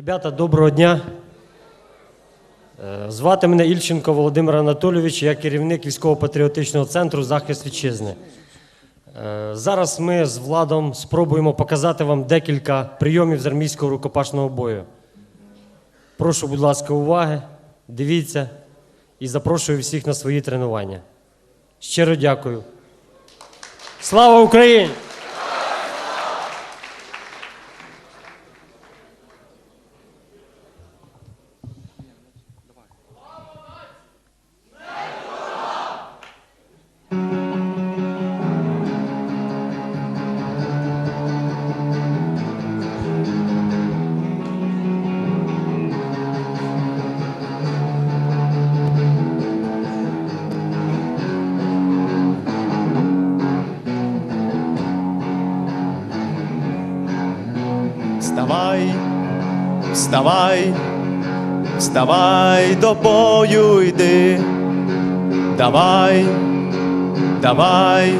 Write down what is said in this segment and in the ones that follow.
Ребята, доброго дня. Е, Звати мене Ільченко Володимир Анатолійович, я керівник військово-патріотичного центру захист вітчизни. Е, Зараз ми з Владом спробуємо показати вам декілька прийомів з армійського рукопашного бою. Прошу, будь ласка, уваги, дивіться і запрошую всіх на свої тренування. Щиро дякую. Слава Україні! Вставай, вставай, вставай до бою йди. Давай, давай,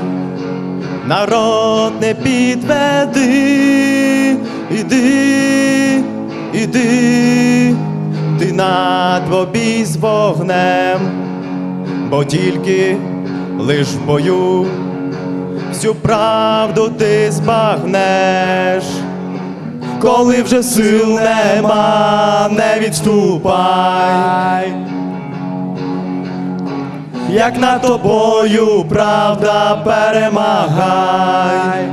народ не підведи, іди, іди, ти на двобій з вогнем, бо тільки лиш в бою всю правду ти збагнеш. Коли вже сил нема, не відступай. Як над тобою правда перемагай.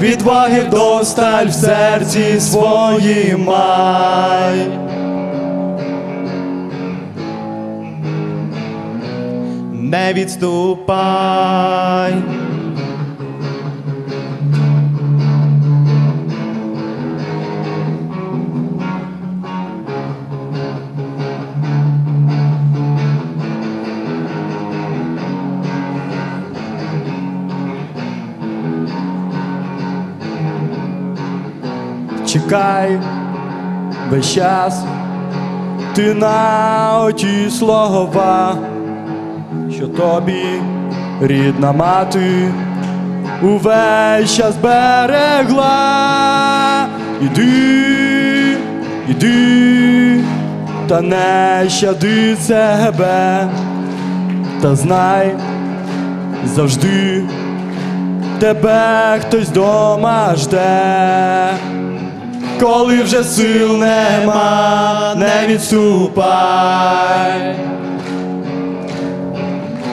Відваги вдосталь в серці своїм май. Не відступай. Чекай весь час, ти на оті слова, що тобі рідна мати увесь час берегла. Іди, іди, та не щади себе, та знай завжди тебе хтось дома жде. Коли вже сил нема, не відступай.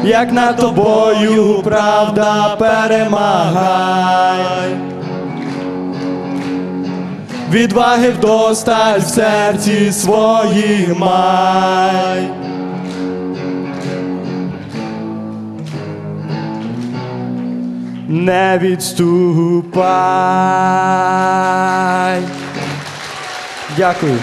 Як над тобою правда перемагай. Відваги вдосталь в серці своїй май. Не відступай. Дякую.